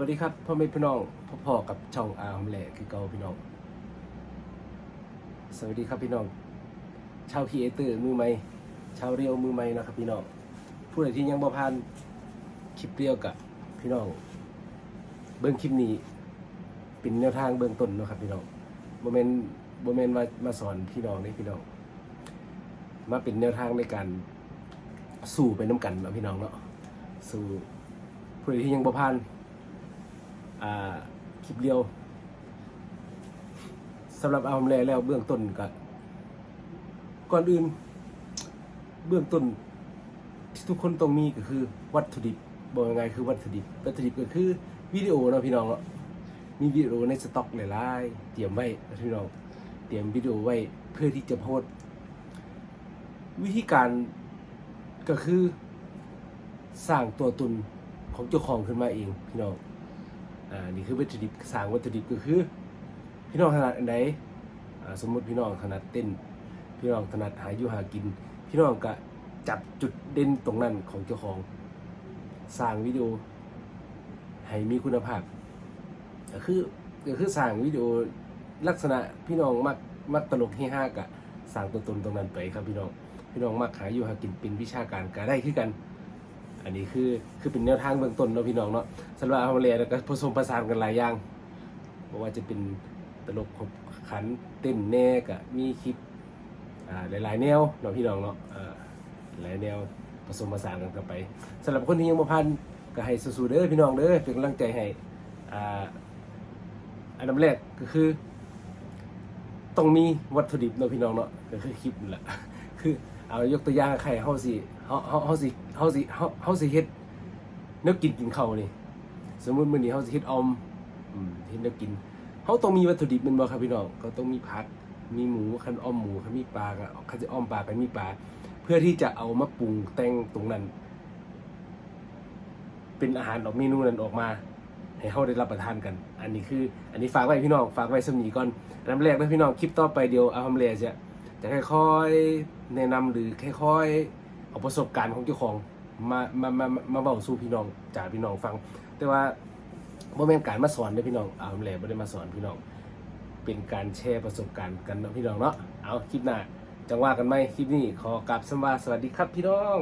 วัสดีครับพ่อแม่พี่น้องพ่อๆกับช่องอาร์มแหล่คือเก่าพี่น้อง สวัสดีครับพี่น้อง ชาวคีเอเตอร์มือใหม่ชาวเรียวมือใหม่นะครับพี่น้องผู้ใดที่ยังบ่ผ่านคลิปเรียวกับพี่น้อง เบื้องคลิปนี้เป็นแนวทางเบื้องต้นนะครับพี่น้องโมเมนต์โมเมนมามาสอนพี่น้องนี่พี่น้อง มาเป็นแนวทางในการสู้ไปน้ำกันนะพี่น้องเนาะสู้ผู้ใดที่ยังบ่ผ่าน คลิปเดียวสำหรับเอาแลแล้วเบื้องต้นก็ก่อนอื่น เบื้องต้นที่ทุกคนต้องมีก็คือวัตถุดิบบอกยังไงคือวัตถุดิบวัตถุดิบก็คือวิดีโอเนาะพี่น้องเนาะมีวิดีโอในสต็อกหลายๆเตรียมไว้พี่น้องเตรียมวิดีโอไว้เพื่อที่จะโพสวิธีการก็คือสร้างตัวตนของเจ้าของขึ้นมาเองพี่น้อง อ่านี่คือวัตถุดิบสร้างวัตถุดิบก็คือ พี่น้องถนัดอันใดอ่าสมมติพี่น้องถนัดเต้น พี่น้องถนัดหาอยู่หากิน พี่น้องก็จับจุดเด่นตรงนั้นของเจ้าของสร้างวิดีโอให้มีคุณภาพก็คือก็คือสร้างวิดีโอลักษณะพี่น้องมักมักตลกเฮฮากะสร้างตัวตนตรงนั้นไปครับพี่น้องพี่น้องมักหาอยู่หากินเป็นวิชาการก็ได้คือกัน อันนี้คือคือเป็นแนวทางเบื้องต้นเนาะพี่น้องเนาะสำหรับอาเรียแล้วก็ผสมผสานกันหลายอย่างเพราะว่าจะเป็นตลกขบขันเต้นแน่กะมีคลิปหลายๆแนวเนาะพี่น้องเนาะหลายแนวผสมผสานกันกันไปสำหรับคนที่ยังบ่พันก็ให้สู้ๆเด้อพี่น้องเด้อเป็นกำลังใจให้อ่าอันดับแรกก็คือต้องมีวัตถุดิบเนาะพี่น้องเนาะก็คือคลิปนั่นแหละ คือเอายกตัวอย่างไข่เฮาสิเฮาเฮาเฮาสิเฮาสิเฮาเฮาสิเฮ็ดแนวกินกินข้าวนี่สมมุติมื้อนี้เฮาสิเฮ็ดออมอืมเฮ็ดแนวกินเฮาต้องมีวัตถุดิบแม่นบ่ครับพี่น้องก็ต้องมีผักมีหมูคันอ้อมหมูคันมีปลาก็คันสิอ้อมปลาก็มีปลาเพื่อที่จะเอามาปรุงแต่งตรงนั้น เป็นอาหารออกเมนูนั้นออกมา ให้เฮาได้รับประทานกัน อันนี้คือ อันนี้ฝากไว้พี่น้องฝากไว้สำนีก่อนอันดับแรกนะพี่น้องคลิปต่อไปเดียวอาฮัมเลจะจะค่อยๆ แนะนำหรือค่อยๆเอาประสบการณ์ของเจ้าของมามามามามาเบาสู่พี่น้องจากพี่น้องฟัง แต่ว่าโมเมนการมาสอนเด้พี่น้องเอาฮัมเลไม่ได้มาสอนพี่น้อง เป็นการแชร์ประสบการณ์กันเนาะพี่น้องเนาะเอาคลิปหน้าจังว่ากันไหมคลิปนี้ขอกราบสวัสดีครับพี่น้อง